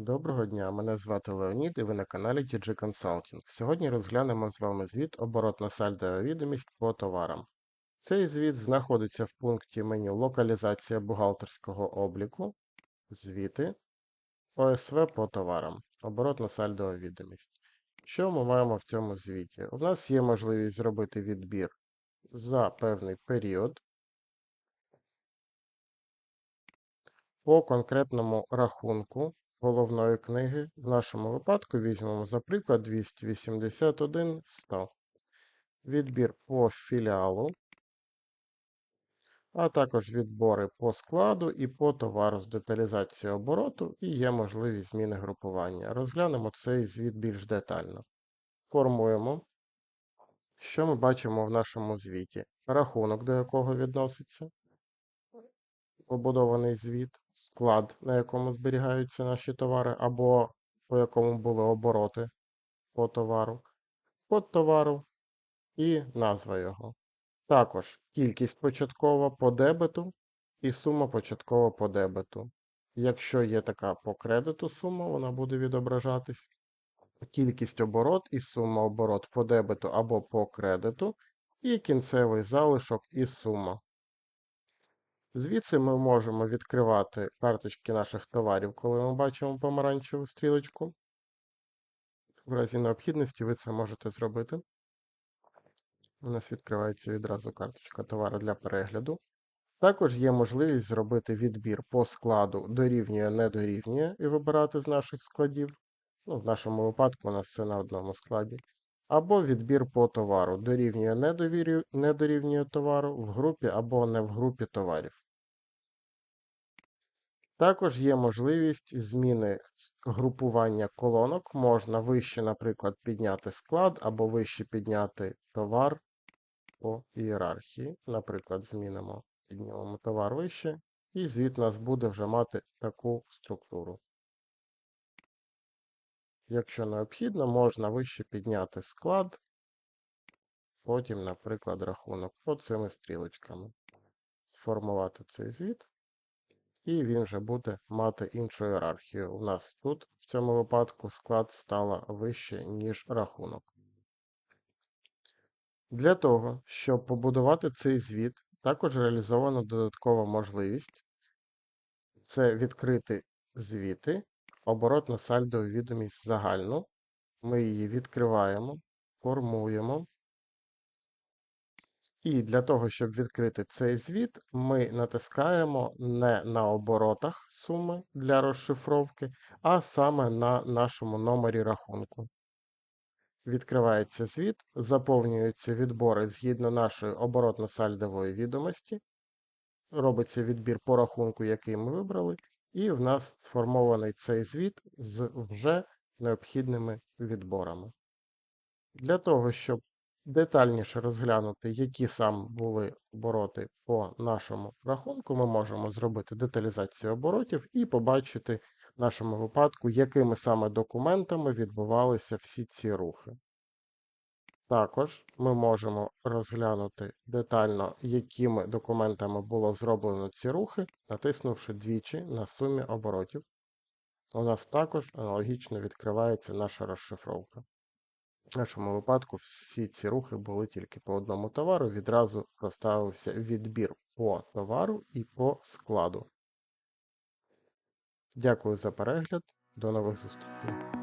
Доброго дня, мене звати Леонід і ви на каналі TG Consulting. Сьогодні розглянемо з вами звіт оборотна сальдова відомість по товарам. Цей звіт знаходиться в пункті меню Локалізація бухгалтерського обліку, звіти, ОСВ по товарам, оборотна сальдова відомість. Що ми маємо в цьому звіті? У нас є можливість зробити відбір за певний період по конкретному рахунку головної книги. В нашому випадку візьмемо, за приклад, 281 100. Відбір по філіалу, а також відбори по складу і по товару з деталізацією обороту, і є можливість зміни групування. Розглянемо цей звіт більш детально. Формуємо, що ми бачимо в нашому звіті. Рахунок, до якого відноситься побудований звіт, склад, на якому зберігаються наші товари, або по якому були обороти по товару, код товару і назва його. Також кількість початкова по дебету і сума початкова по дебету. Якщо є така по кредиту сума, вона буде відображатись. Кількість оборот і сума оборот по дебету або по кредиту, і кінцевий залишок і сума. Звідси ми можемо відкривати карточки наших товарів, коли ми бачимо помаранчеву стрілочку. В разі необхідності ви це можете зробити. У нас відкривається відразу карточка товару для перегляду. Також є можливість зробити відбір по складу дорівнює, не дорівнює і вибирати з наших складів. Ну, В нашому випадку у нас це на одному складі. Або відбір по товару дорівнює, не, довірю, не дорівнює товару в групі або не в групі товарів. Також є можливість зміни групування колонок. Можна вище, наприклад, підняти склад або вище підняти товар по ієрархії. Наприклад, змінимо, піднімемо товар вище, і звіт у нас буде вже мати таку структуру. Якщо необхідно, можна вище підняти склад, потім, наприклад, рахунок оцими стрілочками. Сформувати цей звіт і він вже буде мати іншу ієрархію. У нас тут в цьому випадку склад стала вище, ніж рахунок. Для того, щоб побудувати цей звіт, також реалізована додаткова можливість це відкрити звіти, оборотно сальдову відомість загальну. Ми її відкриваємо, формуємо. І для того, щоб відкрити цей звіт, ми натискаємо не на оборотах суми для розшифровки, а саме на нашому номері рахунку. Відкривається звіт, заповнюються відбори згідно нашої оборотно-сальдової відомості. Робиться відбір по рахунку, який ми вибрали, і в нас сформований цей звіт з вже необхідними відборами. Для того, щоб детальніше розглянути, які саме були обороти по нашому рахунку, ми можемо зробити деталізацію оборотів і побачити в нашому випадку, якими саме документами відбувалися всі ці рухи. Також ми можемо розглянути детально, якими документами було зроблено ці рухи, натиснувши двічі на сумі оборотів. У нас також аналогічно відкривається наша розшифровка. В нашому випадку всі ці рухи були тільки по одному товару, відразу проставився відбір по товару і по складу. Дякую за перегляд. До нових зустрічей.